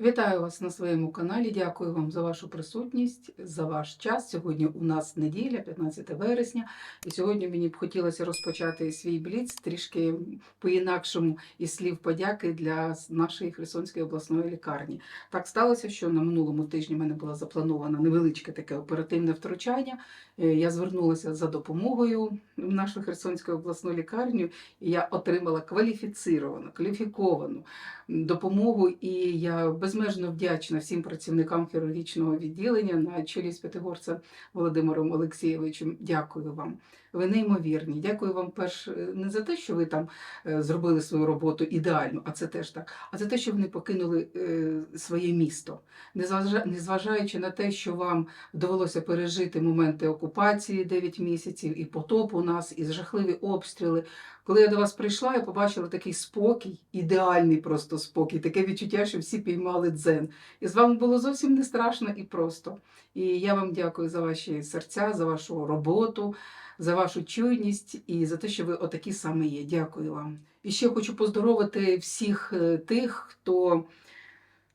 Вітаю вас на своєму каналі. Дякую вам за вашу присутність, за ваш час. Сьогодні у нас неділя, 15 вересня. І сьогодні мені б хотілося розпочати свій бліц трішки по-інакшому із слів подяки для нашої Херсонської обласної лікарні. Так сталося, що на минулому тижні в мене було заплановано невеличке таке оперативне втручання. Е, Я звернулася за допомогою в нашу Херсонську обласну лікарню, і я отримала кваліфіціровану, кваліфіковану допомогу. І я безмежно вдячна всім працівникам хірургічного відділення на чолі з П'ятигорцем Володимиром Олексійовичем. Дякую вам. Ви неймовірні. Дякую вам перш е, не за те, що ви там е, зробили свою роботу ідеально, а це теж так, а за те, що ви не покинули е, своє місто, Незважа- незважаючи на те, що вам довелося пережити моменти окупації 9 місяців, і потоп у нас, і жахливі обстріли. Коли я до вас прийшла, я побачила такий спокій, ідеальний просто спокій, таке відчуття, що всі піймали дзен. І з вами було зовсім не страшно і просто. І я вам дякую за ваші серця, за вашу роботу, за вашу чуйність і за те, що ви отакі саме є. Дякую вам. І ще хочу поздоровити всіх е, тих, хто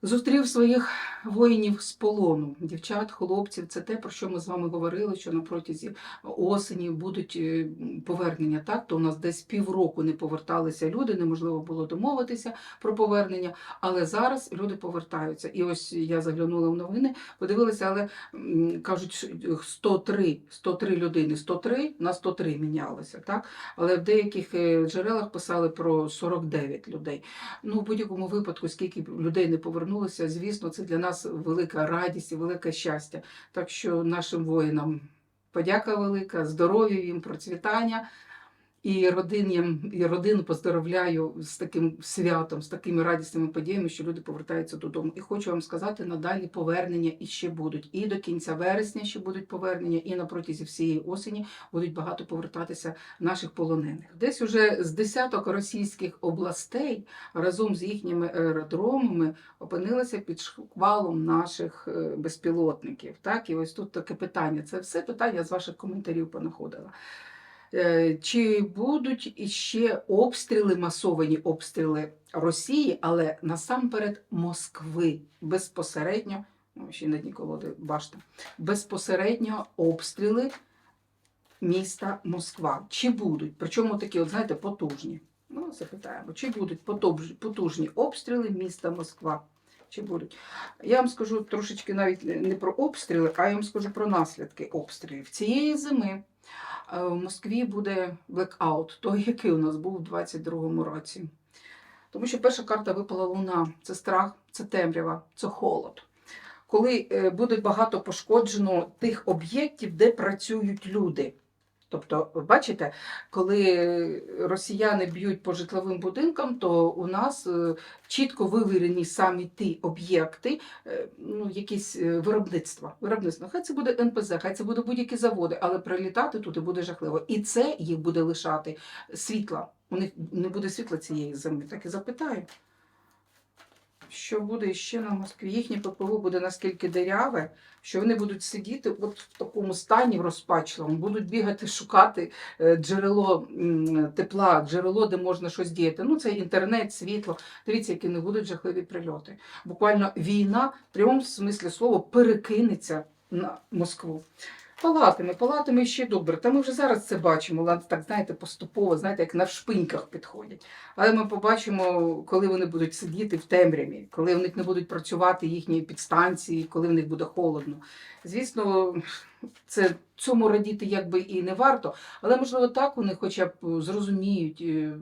зустрів своїх воїнів з полону, дівчат, хлопців. Це те, про що ми з вами говорили, що на протязі осені будуть е, повернення. Так, то у нас десь півроку не поверталися люди, неможливо було домовитися про повернення. Але зараз люди повертаються. І ось я заглянула в новини, подивилася, але кажуть, що 103, 103 людини, 103 на 103 мінялося. Так? Але в деяких е, джерелах писали про 49 людей. Ну, в будь-якому випадку, скільки людей не повернулося, звісно, це для нас велика радість і велике щастя. Так що нашим воїнам подяка велика, здоров'я їм, процвітання. І родинам, і родину поздоровляю з таким святом, з такими радісними подіями, що люди повертаються додому. І хочу вам сказати, надалі повернення іще будуть. І до кінця вересня ще будуть повернення, і на протязі всієї осені будуть багато повертатися наших полонених. Десь уже з десяток російських областей разом з їхніми аеродромами опинилися під шквалом наших е, безпілотників. Так, і ось тут таке питання. Це все питання з ваших коментарів понаходила. Е, Чи будуть іще обстріли, масовані обстріли Росії, але насамперед Москви безпосередньо, ну, ще на дні колоди башта, безпосередньо обстріли міста Москва. Чи будуть? Причому такі, от знаєте, потужні. Ну, запитаємо, чи будуть потужні обстріли міста Москва? Чи будуть? Я вам скажу трошечки навіть не про обстріли, а я вам скажу про наслідки обстрілів. Цієї зими в Москві буде блекаут, той, який у нас був у 22-му році. Тому що перша карта випала луна це страх, це темрява, це холод. Коли е, буде багато пошкоджено тих об'єктів, де працюють люди. Тобто, бачите, коли росіяни б'ють по житловим будинкам, то у нас е, чітко вивірені самі ті об'єкти, е, ну, якісь е, виробництва. виробництва. Хай це буде НПЗ, хай це буде будь-які заводи, але прилітати туди буде жахливо. І це їх буде лишати світла. У них не буде світла цієї зими. Так і запитаю. Що буде ще на Москві? Їхнє ППО буде наскільки диряве, що вони будуть сидіти от в такому стані розпачливому, будуть бігати, шукати е, джерело тепла, джерело, де можна щось діяти. Ну, це інтернет, світло. Дивіться, які не будуть жахливі прильоти. Буквально війна в прямому смислі слова перекинеться на Москву. Палатами, палатами ще добре. Та ми вже зараз це бачимо, так знаєте, поступово, знаєте, як на шпиньках підходять. Але ми побачимо, коли вони будуть сидіти в темряві, коли в них не будуть працювати їхні підстанції, коли в них буде холодно. Звісно, це цьому радіти якби і не варто, але можливо так вони хоча б зрозуміють, е,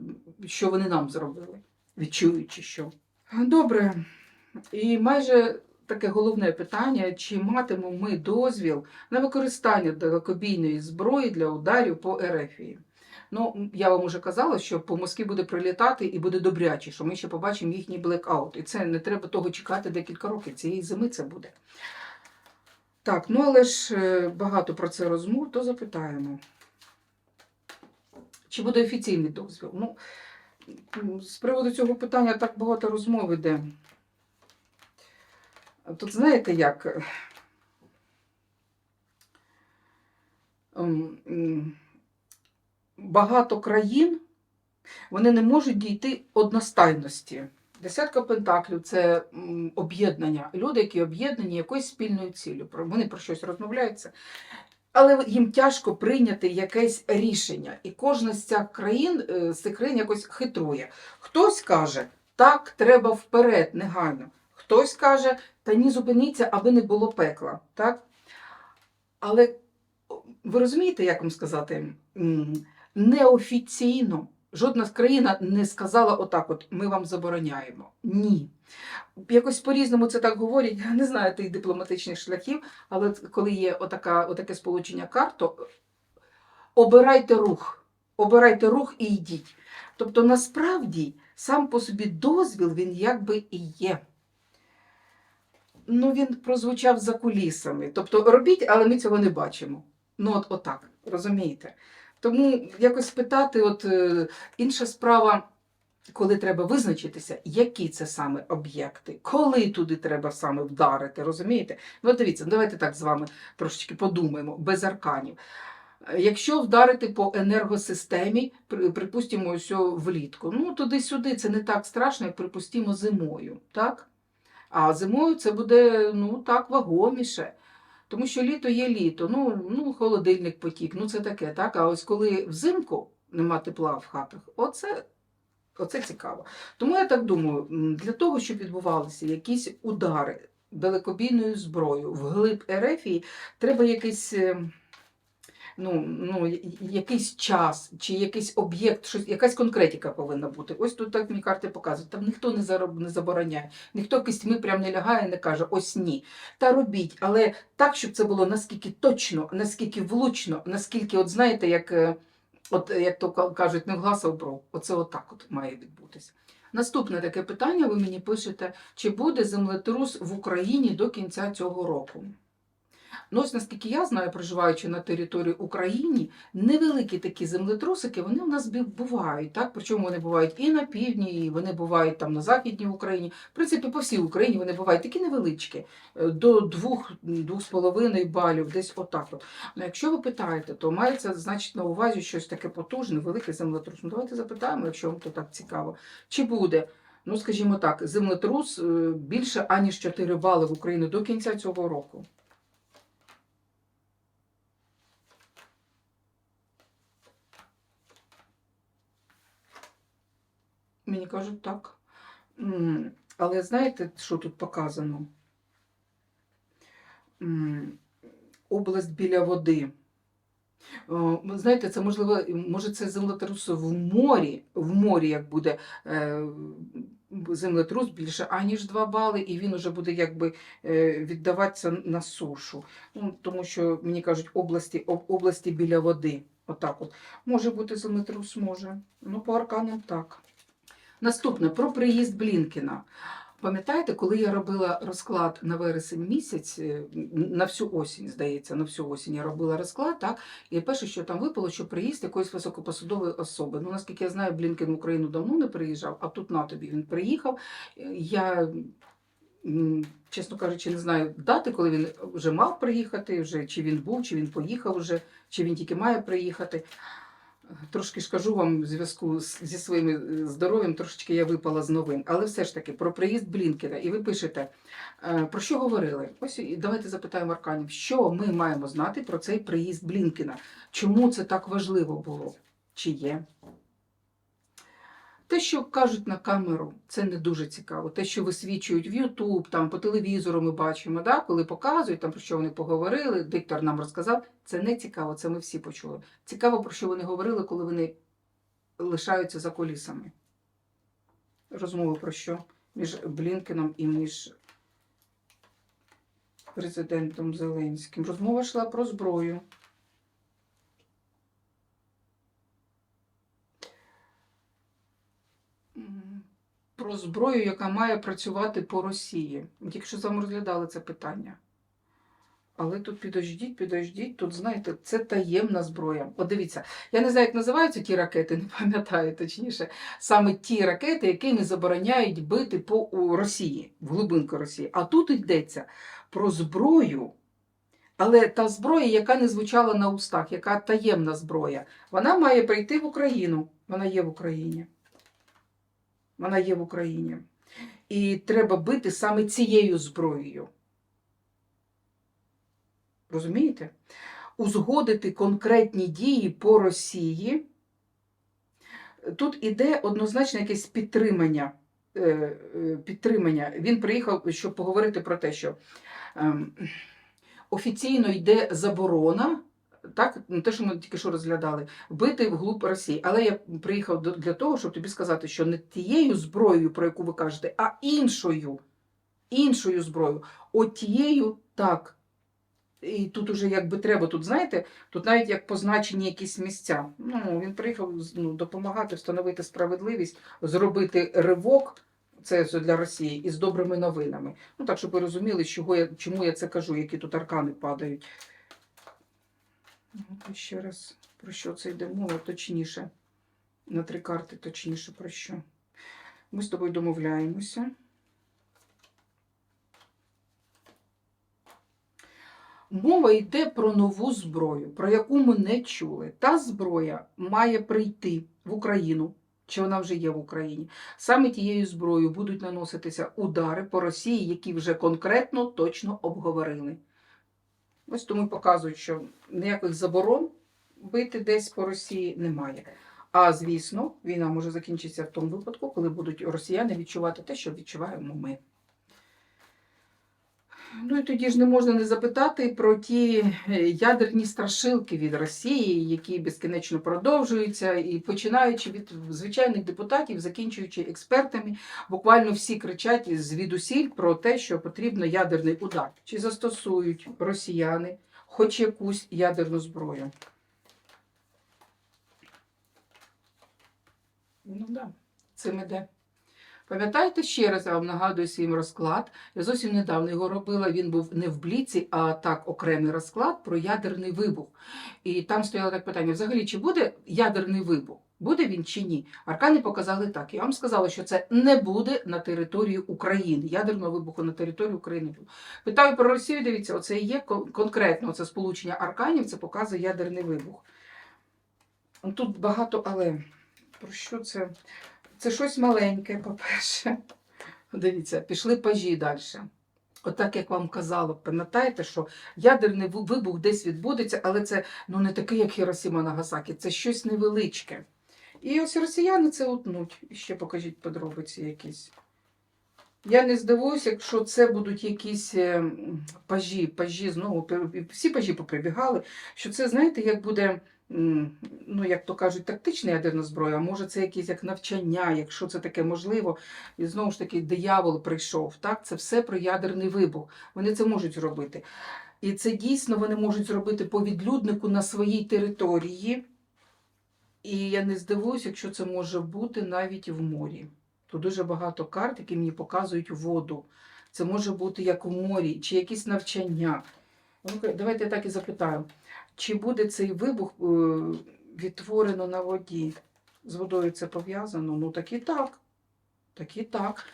що вони нам зробили, відчуючи що. Добре. І майже таке головне питання: чи матимемо ми дозвіл на використання далекобійної зброї для ударів по Ерефії? Ну, я вам уже казала, що по Москві буде прилітати і буде добряче, що ми ще побачимо їхній блекаут. І це не треба того чекати декілька років. Цієї зими це буде. Так, ну але ж е, багато про це розмов, то запитаємо. Чи буде офіційний дозвіл? Ну, з приводу цього питання так багато розмов іде. Тут знаєте як? Ем, Багато країн вони не можуть дійти одностайності Десятка пентаклів це об'єднання. Люди, які об'єднані якоюсь спільною ціллю. Вони про щось розмовляються. Але їм тяжко прийняти якесь рішення. І кожна з цих країн, е, з цих країн якось хитрує. Хтось каже, так, треба вперед, негайно. Хтось каже, та ні, зупиніться, аби не було пекла. Так? Але ви розумієте, як вам сказати, неофіційно жодна країна не сказала отак: от ми вам забороняємо. Ні. Якось по-різному це так говорять. Я не знаю тих дипломатичних шляхів, але коли є отака, отаке сполучення карт, то обирайте рух, обирайте рух і йдіть. Тобто, насправді, сам по собі дозвіл він якби і є. Ну, він прозвучав за кулісами. Тобто робіть, але ми цього не бачимо. Ну, от отак, розумієте? Тому якось питати, от е, інша справа, коли треба визначитися, які це саме об'єкти, коли туди треба саме вдарити, розумієте? Ну, дивіться, давайте так з вами трошечки подумаємо, без арканів. Якщо вдарити по енергосистемі, при- припустимо, ось влітку, ну туди-сюди це не так страшно, як припустимо зимою, так? А зимою це буде ну так вагоміше. Тому що літо є літо, ну, ну холодильник потік, ну це таке, так? А ось коли взимку нема тепла в хатах, оце, оце цікаво. Тому я так думаю, для того, щоб відбувалися якісь удари далекобійною зброєю в глиб Ерефії, треба якийсь. Е, Ну, ну, якийсь час чи якийсь об'єкт, щось, якась конкретика повинна бути. Ось тут так мені карти показують. Там ніхто не, зароб, не забороняє, ніхто кистьми прям не лягає не каже, ось ні. Та робіть, але так, щоб це було наскільки точно, наскільки влучно, наскільки, от знаєте, як, е, от, як то кажуть, не в глаз, а бров. Оце отак от має відбутися. Наступне таке питання, ви мені пишете, чи буде землетрус в Україні до кінця цього року? Ну, ось наскільки я знаю, проживаючи на території України, невеликі такі землетрусики, вони у нас бувають, так? Причому вони бувають і на півдні, і вони бувають там на Західній Україні. В принципі, по всій Україні вони бувають такі невеличкі, е, до двох, двох з половиною балів, десь отак. От. Ну, якщо ви питаєте, то мається значить на увазі щось таке потужне, великий землетрус. Ну, давайте запитаємо, якщо вам то так цікаво. Чи буде? Ну, скажімо так, землетрус е, більше аніж 4 бали в Україні до кінця цього року. Мені кажуть так. Але знаєте, що тут показано? Область біля води. Знаєте, це можливо, може це землетрус в морі, в морі як буде е, землетрус більше аніж 2 бали, і він уже буде якби е, віддаватися на сушу. Ну, тому що мені кажуть, області, області біля води. Отак от. Може бути землетрус, може. Ну, по арканам так. Наступне про приїзд Блінкіна. Пам'ятаєте, коли я робила розклад на вересень місяць, е, на всю осінь, здається, на всю осінь я робила розклад, так? І перше, що там випало, що приїзд якоїсь високопосадової особи. Ну, наскільки я знаю, Блінкен в Україну давно не приїжджав, а тут на тобі він приїхав. Е, Я, чесно кажучи, не знаю дати, коли він вже мав приїхати, вже, чи він був, чи він поїхав вже, чи він тільки має приїхати. Трошки ж кажу вам в зв'язку зі своїм е, здоров'ям, трошечки я випала з новин. Але все ж таки про приїзд Блінкена. І ви пишете, е, про що говорили? Ось і давайте запитаємо Арканів, що ми маємо знати про цей приїзд Блінкена? Чому це так важливо було? Чи є? Те, що кажуть на камеру, це не дуже цікаво. Те, що висвічують в Ютуб, там по телевізору ми бачимо, да, коли показують, там про що вони поговорили, диктор нам розказав, це не цікаво, це ми всі почули. Цікаво, про що вони говорили, коли вони лишаються за колісами. Розмови про що? Між Блінкеном і між президентом Зеленським. Розмова йшла про зброю. Зброю, яка має працювати по Росії. Тільки що з розглядали це питання. Але тут підождіть, підождіть, тут, знаєте, це таємна зброя. От дивіться, я не знаю, як називаються ті ракети, не пам'ятаю точніше. Саме ті ракети, якими забороняють бити по Росії, в глибинку Росії. А тут йдеться про зброю, але та зброя, яка не звучала на устах, яка таємна зброя, вона має прийти в Україну. Вона є в Україні. Вона є в Україні. І треба бити саме цією зброєю. Розумієте? Узгодити конкретні дії по Росії. Тут іде однозначно якесь підтримання. е, е, підтримання. Він приїхав, щоб поговорити про те, що ем, офіційно йде заборона, так, ну, те, що ми тільки що розглядали, бити вглуб Росії. Але я приїхав для того, щоб тобі сказати, що не тією зброєю, про яку ви кажете, а іншою. Іншою зброєю. От так. І тут уже якби треба, тут знаєте, тут навіть як позначені якісь місця. Ну, він приїхав ну, допомагати встановити справедливість, зробити ривок. Це для Росії із добрими новинами. Ну так, щоб ви розуміли, чого я, чому я це кажу, які тут аркани падають. Ну, от ще раз, про що це йде мова, точніше. На три карти точніше про що. Ми з тобою домовляємося. Мова йде про нову зброю, про яку ми не чули. Та зброя має прийти в Україну, чи вона вже є в Україні. Саме тією зброєю будуть наноситися удари по Росії, які вже конкретно точно обговорили. Ось тому показують, що ніяких заборон бити десь по Росії немає. А звісно, війна може закінчитися в тому випадку, коли будуть росіяни відчувати те, що відчуваємо ми. Ну і тоді ж не можна не запитати про ті е, ядерні страшилки від Росії, які безкінечно продовжуються, і починаючи від звичайних депутатів, закінчуючи експертами, буквально всі кричать звідусіль про те, що потрібно ядерний удар. Чи застосують росіяни хоч якусь ядерну зброю? Ну так, да, цим іде. Пам'ятаєте, ще раз я вам нагадую свій розклад. Я зовсім недавно його робила. Він був не в бліці, а так окремий розклад про ядерний вибух. І там стояло так питання: взагалі, чи буде ядерний вибух? Буде він чи ні? Аркани показали так. Я вам сказала, що це не буде на території України. Ядерного вибуху на території України. Питаю про Росію. Дивіться, оце і є конкретно це сполучення арканів, це показує ядерний вибух. Тут багато але. Про що це? Це щось маленьке, по-перше. Дивіться, пішли пажі далі. Отак, як вам казала, пам'ятаєте, що ядерний вибух десь відбудеться, але це ну, не такий, як Хіросіма Нагасакі, це щось невеличке. І ось росіяни це утнуть. І ще покажіть подробиці якісь. Я не здивуюся, якщо це будуть якісь е, пажі, пажі знову, всі пажі поприбігали, що це, знаєте, як буде ну, як то кажуть, тактична ядерна зброя, а може це якесь як навчання, якщо це таке можливо. І знову ж таки, диявол прийшов. Так? Це все про ядерний вибух. Вони це можуть зробити. І це дійсно вони можуть зробити по відлюднику на своїй території. І я не здивуюся, якщо це може бути навіть в морі. Тут дуже багато карт, які мені показують воду. Це може бути як у морі, чи якісь навчання. Давайте я так і запитаю. Чи буде цей вибух е, відтворено на воді? З водою це пов'язано? Ну так і так. Так і так.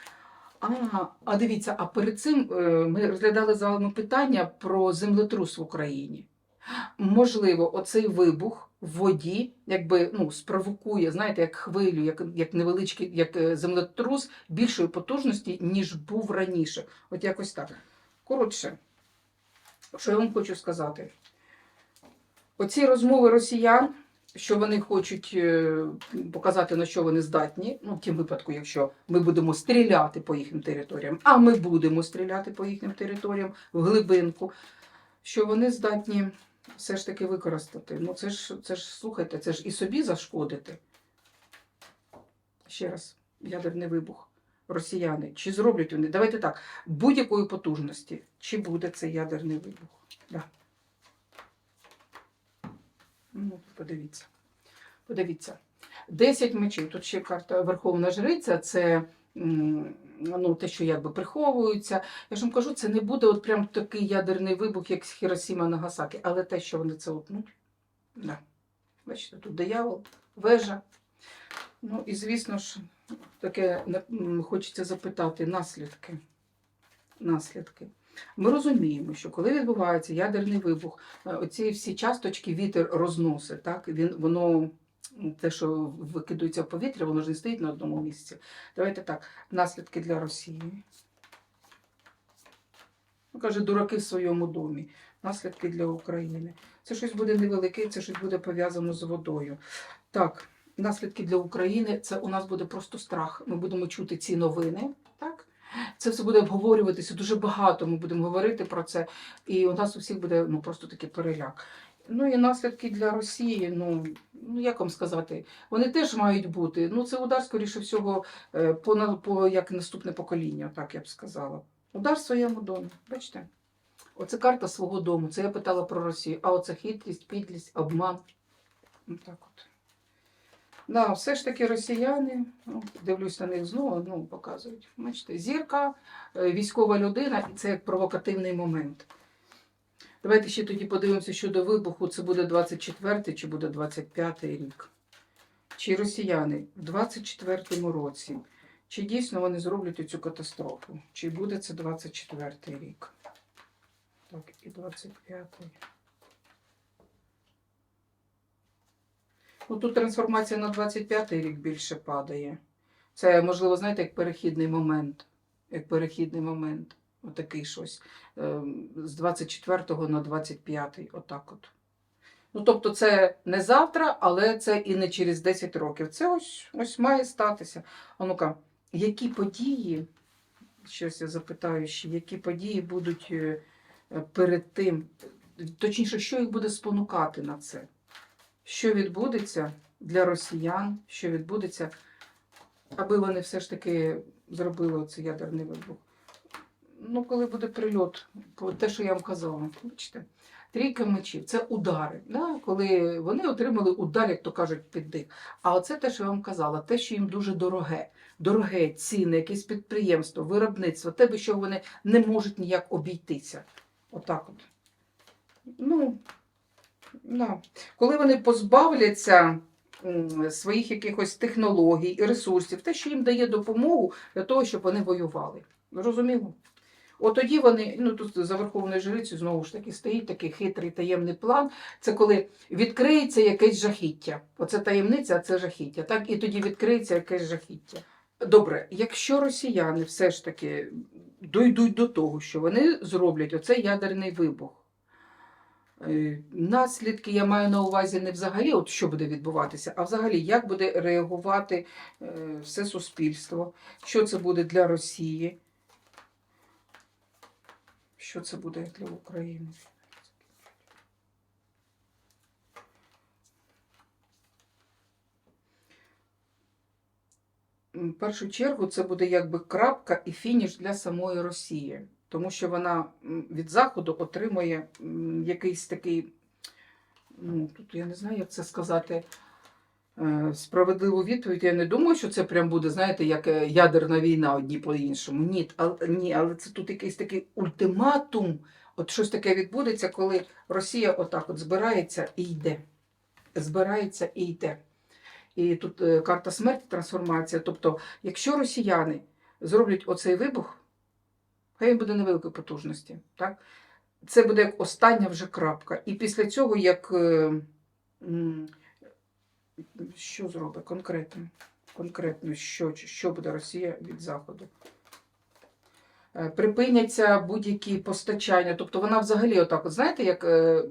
А, а дивіться, а перед цим е, ми розглядали з вами питання про землетрус в Україні. Можливо, оцей вибух в воді якби ну, спровокує, знаєте, як хвилю, як, як невеличкий як е, землетрус більшої потужності, ніж був раніше. От якось так. Коротше, що я вам хочу сказати? Оці розмови росіян, що вони хочуть е, показати, на що вони здатні, ну, в тім випадку, якщо ми будемо стріляти по їхнім територіям, а ми будемо стріляти по їхнім територіям в глибинку, що вони здатні все ж таки використати. Ну, це ж, це ж слухайте, це ж і собі зашкодити. Ще раз, ядерний вибух. Росіяни, чи зроблять вони? Давайте так, будь-якої потужності, чи буде це ядерний вибух? Да. Ну, подивіться. Подивіться. 10 мечів. Тут ще карта Верховна Жриця, це ну, те, що якби приховується. Я ж вам кажу, це не буде от прям такий ядерний вибух, як з Хіросіма Нагасакі, але те, що вони це утнуть. Да. Бачите, тут диявол, вежа. Ну і звісно ж, таке хочеться запитати наслідки. Наслідки. Ми розуміємо, що коли відбувається ядерний вибух, е, оці всі часточки вітер розносить, так? Він, воно те, що викидується в повітря, воно ж не стоїть на одному місці. Давайте так, наслідки для Росії. Ну, каже, дураки в своєму домі. Наслідки для України. Це щось буде невелике, це щось буде пов'язано з водою. Так, наслідки для України це у нас буде просто страх. Ми будемо чути ці новини. Так? Це все буде обговорюватися дуже багато. Ми будемо говорити про це. І у нас у всіх буде ну, просто такий переляк. Ну і наслідки для Росії, ну, ну як вам сказати, вони теж мають бути. Ну, це удар, скоріше всього, е, по, по як наступне покоління, так я б сказала. Удар в своєму домі. Бачите? Оце карта свого дому. Це я питала про Росію. А оце хитрість, підлість, обман. Ну, так от. Да, все ж таки росіяни, ну, дивлюсь на них знову, ну, показують. Бачите, зірка, е, військова людина, і це як провокативний момент. Давайте ще тоді подивимося щодо вибуху. Це буде 24 чи буде 25 рік. Чи росіяни в 24-му році, чи дійсно вони зроблять цю катастрофу? Чи буде це 24 рік? Так, і 25-й. Ну, тут трансформація на 25-й рік більше падає. Це, можливо, знаєте, як перехідний момент. Як перехідний момент. Отакий щось. Ем, З 24-го на 25-й. Отак от. Ну, тобто, це не завтра, але це і не через 10 років. Це ось, ось має статися. А ну-ка, які події, щось я запитаю ще, які події будуть е, перед тим, точніше, що їх буде спонукати на це? Що відбудеться для росіян, що відбудеться, аби вони все ж таки зробили цей ядерний вибух? Ну, коли буде прильот, те, що я вам казала, бачите, трійка мечів це удари. Да? Коли вони отримали удар, як то кажуть, під дих. А оце те, що я вам казала, те, що їм дуже дороге, дороге, ціни, якесь підприємство, виробництво, те, без чого вони не можуть ніяк обійтися. Отак от. Ну, да. Коли вони позбавляться своїх якихось технологій і ресурсів, те, що їм дає допомогу для того, щоб вони воювали. Зрозуміло? От тоді вони, ну тут за Верховною Жрицею знову ж таки стоїть такий хитрий таємний план. Це коли відкриється якесь жахіття. Оце таємниця, а це жахіття. Так, і тоді відкриється якесь жахіття. Добре, якщо росіяни все ж таки дойдуть до того, що вони зроблять оцей ядерний вибух. Е, Наслідки я маю на увазі не взагалі, от що буде відбуватися, а взагалі, як буде реагувати е, все суспільство, що це буде для Росії, що це буде для України. В першу чергу це буде якби крапка і фініш для самої Росії, тому що вона від Заходу отримує якийсь такий, ну тут я не знаю, як це сказати, е, справедливу відповідь. Я не думаю, що це прям буде, знаєте, як е, ядерна війна одні по іншому. Ні, але, ні, але це тут якийсь такий ультиматум. От щось таке відбудеться, коли Росія отак от збирається і йде. Збирається і йде. І тут е, карта смерті, трансформація. Тобто, якщо росіяни зроблять оцей вибух, хай він буде невеликої потужності. Так? Це буде як остання вже крапка. І після цього, як е, що зробить конкретно? Конкретно, що, що буде Росія від Заходу? Е, Припиняться будь-які постачання. Тобто вона взагалі, отак, от, знаєте, як е,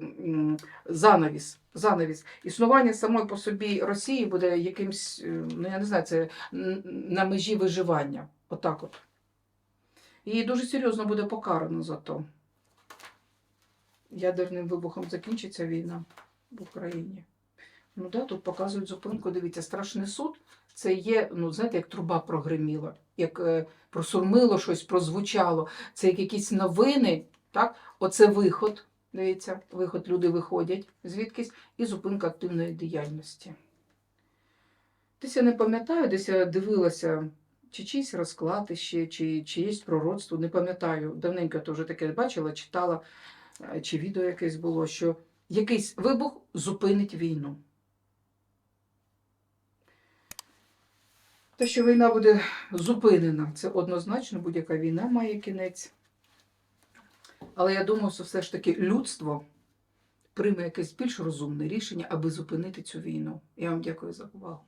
занавіс. занавіс. Існування самої по собі Росії буде якимсь, ну я не знаю, це на межі виживання. Отак от. І дуже серйозно буде покарано за то. Ядерним вибухом закінчиться війна в Україні. Ну да, тут показують зупинку. Дивіться, страшний суд. Це є, ну знаєте, як труба прогриміла, як е, просурмило щось, прозвучало. Це як якісь новини, так? Оце виход. Дивіться, виход, люди виходять звідкись, і зупинка активної діяльності. Десь я не пам'ятаю, десь я дивилася, чи чийсь розклад іще, чи чиєсь пророцтво, не пам'ятаю. Давненько то вже таке бачила, читала, е, чи відео якесь було, що якийсь вибух зупинить війну. Те, що війна буде зупинена, це однозначно, будь-яка війна має кінець. Але я думаю, що все ж таки людство прийме якесь більш розумне рішення, аби зупинити цю війну. Я вам дякую за увагу.